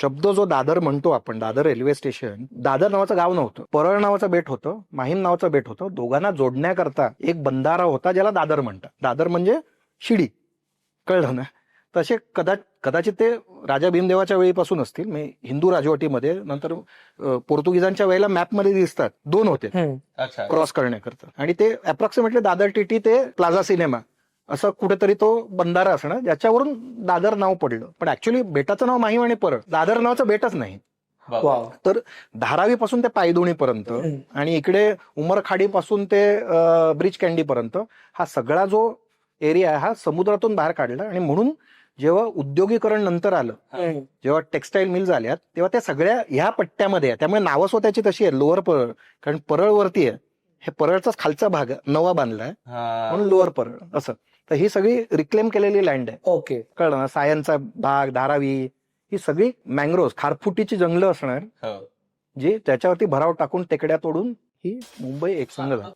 शब्द जो दादर म्हणतो आपण दादर रेल्वे स्टेशन दादर नावाचं गाव नव्हतं. परळ नावाचं बेट होतं माहीम नावाचं बेट होतं. दोघांना जोडण्याकरता एक बंधारा होता ज्याला दादर म्हणतात. दादर म्हणजे शिडी. कळलं ना? तसे कदा कदाचित ते राजा भीमदेवाच्या वेळीपासून असतील. म्हणजे हिंदू राजवटीमध्ये नंतर पोर्तुगीजांच्या वेळेला मॅपमध्ये दिसतात. दोन होते. क्रॉस करण्याकरता. आणि ते अप्रॉक्सिमेटली दादर टीटी ते प्लाझा सिनेमा असं कुठेतरी तो बंधारा असणार ज्याच्यावरून दादर नाव पडलं. पण ऍक्च्युली बेटाचं नाव माहीम आणि परळ. दादर नावाचं बेटच नाही. तर धारावी पासून ते पायदोणी पर्यंत. आणि इकडे उमरखाडी पासून ते ब्रिज कॅन्डी पर्यंत हा सगळा जो एरिया आहे हा समुद्रातून बाहेर काढला आणि म्हणून जेव्हा उद्योगीकरण नंतर आलं. जेव्हा टेक्सटाईल मिल झाल्यात तेव्हा त्या सगळ्या ह्या पट्ट्यामध्ये आहे. त्यामुळे नावं स्वतःची तशी आहे लोअर परळ कारण परळ वरती आहे. हे परळचाच खालचा भाग नवा बांधलाय. हा. म्हणून लोअर परळ असं. तर ही सगळी रिक्लेम केलेली लँड आहे. ओके कळलं ना? सायनचा भाग धारावी ही सगळी मँग्रोव्ह खारफुटीची जंगलं असणार. हो. जी त्याच्यावरती भराव टाकून टेकड्या तोडून ही मुंबई एकसंघ झाली